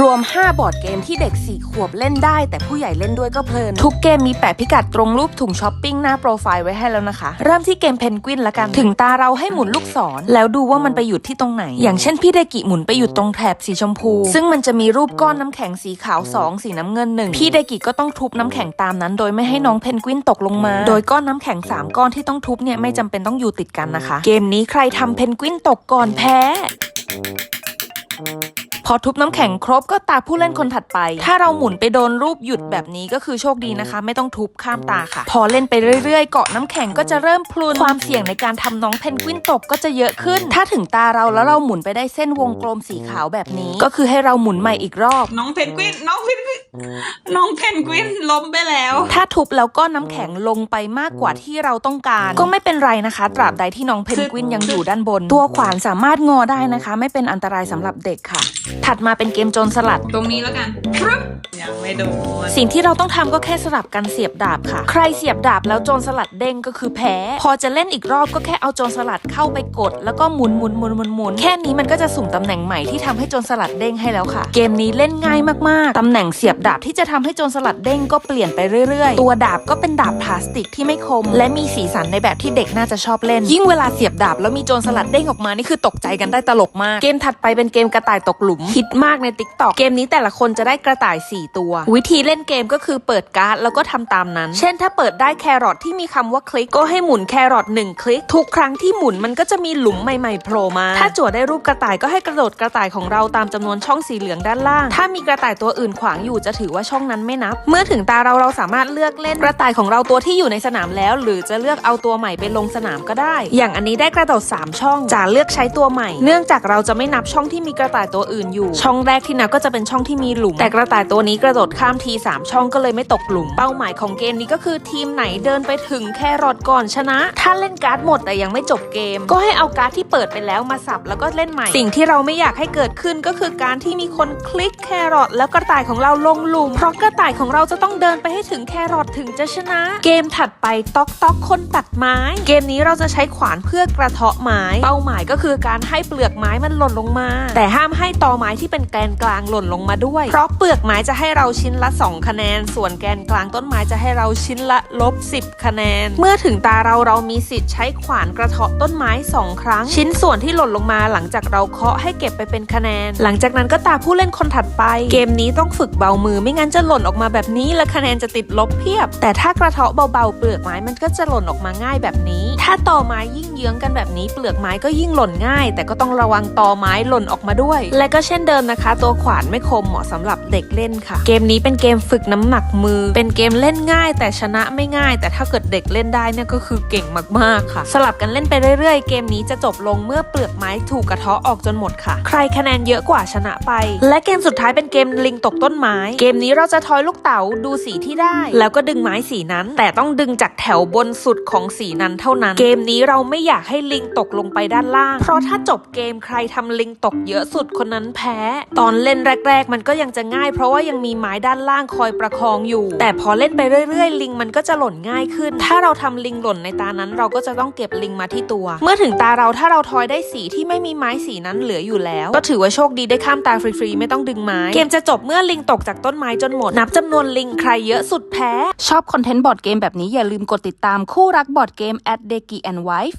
รวม 5 บอร์ดเกมที่เด็ก 4 ขวบเล่นได้ แต่ผู้ใหญ่เล่นด้วยก็เพลิน ทุกเกมมีแปะพิกัดตรงรูปถุงช้อปปิ้งหน้าโปรไฟล์ไว้ให้แล้วนะคะ เริ่มที่เกมเพนกวินละกัน ถึงตาเราให้หมุนลูกศร แล้วดูว่ามันไปหยุดที่ตรงไหน อย่างเช่นพี่เดกิหมุนไปหยุดตรงแถบสีชมพู ซึ่งมันจะมีรูปก้อนน้ำแข็งสีขาว 2 สีน้ำเงิน 1 พี่เดกิก็ต้องทุบน้ำแข็งตามนั้น โดยไม่ให้น้องเพนกวินตกลงมา โดยก้อนน้ำแข็ง 3 ก้อนที่ต้องทุบเนี่ยไม่จำเป็นต้องอยู่ติดกันนะคะ เกมนี้ใครทำเพนกวินตกก่อนแพ้ พอทุบน้ำแข็งครบก็ตาผู้เล่นคนถัดไป ถ้าเราหมุนไปโดนรูปหยุดแบบนี้ก็คือโชคดีนะคะ ไม่ต้องทุบข้ามตาค่ะ พอเล่นไปเรื่อยๆ เกาะน้ำแข็งก็จะเริ่มพลุนความเสี่ยงในการทำน้องเพนกวินตกก็จะเยอะขึ้น ถ้าถึงตาเราแล้วเราหมุนไปได้เส้นวงกลมสีขาวแบบนี้ ก็คือให้เราหมุนใหม่อีกรอบ น้องเพนกวินน้องเพนกวินน้องเพนกวินล้มไปแล้ว ถ้าทุบแล้วก็น้ำแข็งลงไปมากกว่าที่เราต้องการ ก็ไม่เป็นไรนะคะ ตราบใดที่น้องเพนกวินยังอยู่ด้านบน ตัวขวานสามารถงอได้นะคะ ไม่เป็นอันตรายสำหรับเด็กค่ะถัดมาเป็นเกมโจรสลัด ตรงนี้แล้วกันยังไม่โดนสิ่งที่เราต้องทำก็แค่สลับกันเสียบดาบค่ะ ใครเสียบดาบแล้วโจรสลัดเด้งก็คือแพ้ พอจะเล่นอีกรอบก็แค่เอาโจรสลัดเข้าไปกด แล้วก็หมุนหมุนหมุนหมุนหมุนแค่นี้มันก็จะสุ่มตำแหน่งใหม่ที่ทำให้โจรสลัดเด้งให้แล้วค่ะ เกมนี้เล่นง่ายมากๆตำแหน่งเสียบดาบที่จะทำให้โจรสลัดเด้งก็เปลี่ยนไปเรื่อยๆ ตัวดาบก็เป็นดาบพลาสติกที่ไม่คม และมีสีสันในแบบที่เด็กน่าจะชอบเล่น ยิ่งเวลาเสียบดาบแล้วมีโจรสลัดเด้งออกมานี่คือตกใจกันได้ตลกมาก เกมถัดไปเป็นเกมกระต่ายตกหลุมฮิตมากในติ๊กต็อกเกมนี้แต่ละคนจะได้กระต่าย4 ตัว วิธีเล่นเกมก็คือเปิดการ์ดแล้วก็ทำตามนั้น เช่นถ้าเปิดได้แครอทที่มีคำว่าคลิกก็ให้หมุนแครอทหนึ่งคลิก ทุกครั้งที่หมุนมันก็จะมีหลุมใหม่ๆโผล่มา ถ้าจั่วได้รูปกระต่ายก็ให้กระโดดกระต่ายของเราตามจำนวนช่องสีเหลืองด้านล่าง ถ้ามีกระต่ายตัวอื่นขวางอยู่จะถือว่าช่องนั้นไม่นับ เมื่อถึงตาเราเราสามารถเลือกเล่นกระต่ายของเราตัวที่อยู่ในสนามแล้ว หรือจะเลือกเอาตัวใหม่ไปลงสนามก็ได้ อย่างอันนี้ได้กระโดด3 ช่องจะเลือกใช้ตัวใหม่ เนื่องจากเราจะไม่นับช่องที่มีกระต่ายตัวอื่นอยู่ ช่องแรกที่นับก็จะเป็นช่องที่มีหลุม แต่กระต่ายตัวนี้กระโดดข้ามที3ช่องก็เลยไม่ตกหลุม เป้าหมายของเกมนี้ก็คือทีมไหนเดินไปถึงแครอทก่อนชนะ ถ้าเล่นการ์ดหมดแต่ยังไม่จบเกม ก็ให้เอาการ์ดที่เปิดไปแล้วมาสับแล้วก็เล่นใหม่ สิ่งที่เราไม่อยากให้เกิดขึ้นก็คือการที่มีคนคลิกแครอทแล้วกระต่ายของเราลงหลุม เพราะกระต่ายของเราจะต้องเดินไปให้ถึงแครอทถึงจะชนะ เกมถัดไปต๊อกต๊อกคนตัดไม้ เกมนี้เราจะใช้ขวานเพื่อกระเทาะไม้ เป้าหมายก็คือการให้เปลือกไม้มันหล่นลงมา แต่ห้ามให้ตอไม้ที่เป็นแกนกลางหล่นลงมาด้วย เพราะเปลือกไม้จะให้ให้เราชิ้นละ 2 คะแนน ส่วนแกนกลางต้นไม้จะให้เราชิ้นละลบ 10 คะแนน เมื่อถึงตาเราเรามีสิทธิ์ใช้ขวานกระเทาะต้นไม้ 2 ครั้ง ชิ้นส่วนที่หล่นลงมาหลังจากเราเคาะให้เก็บไปเป็นคะแนน หลังจากนั้นก็ตาผู้เล่นคนถัดไป เกมนี้ต้องฝึกเบามือไม่งั้นจะหล่นออกมาแบบนี้และคะแนนจะติดลบเพียบ แต่ถ้ากระเทาะเบาๆเปลือกไม้มันก็จะหล่นออกมาง่ายแบบนี้ ถ้าตอไม้ยิ่งเยื้องกันแบบนี้เปลือกไม้ก็ยิ่งหล่นง่าย แต่ก็ต้องระวังตอไม้หล่นออกมาด้วย และก็เช่นเดิมนะคะ ตัวขวานไม่คมเหมาะสำหรับเด็กเล่นค่ะเกมนี้เป็นเกมฝึกน้ำหนักมือ เป็นเกมเล่นง่าย แต่ชนะไม่ง่าย แต่ถ้าเกิดเด็กเล่นได้เนี่ยก็คือเก่งมากๆค่ะ สลับกันเล่นไปเรื่อยๆ เกมนี้จะจบลงเมื่อเปลือกไม้ถูกกระเทาะออกจนหมดค่ะ ใครคะแนนเยอะกว่าชนะไป และเกมสุดท้ายเป็นเกมลิงตกต้นไม้ เกมนี้เราจะทอยลูกเต๋าดูสีที่ได้ แล้วก็ดึงไม้สีนั้น แต่ต้องดึงจากแถวบนสุดของสีนั้นเท่านั้น เกมนี้เราไม่อยากให้ลิงตกลงไปด้านล่าง เพราะถ้าจบเกมใครทำลิงตกเยอะสุดคนนั้นแพ้ ตอนเล่นแรก ๆ มันก็ยังจะง่าย เพราะว่ายังมีีไม้ด้านล่างคอยประคองอยู่ แต่พอเล่นไปเรื่อยๆ ลิงมันก็จะหล่นง่ายขึ้น ถ้าเราทำลิงหล่นในตานั้น เราก็จะต้องเก็บลิงมาที่ตัว เมื่อถึงตาเราถ้าเราทอยได้สีที่ไม่มีไม้สีนั้นเหลืออยู่แล้ว ก็ถือว่าโชคดีได้ข้ามตาฟรีๆไม่ต้องดึงไม้เกมจะจบเมื่อลิงตกจากต้นไม้จนหมด นับจำนวนลิงใครเยอะสุดแพ้ ชอบคอนเทนต์บอร์ดเกมแบบนี้อย่าลืมกดติดตามคู่รักบอร์ดเกม at Deki and Wife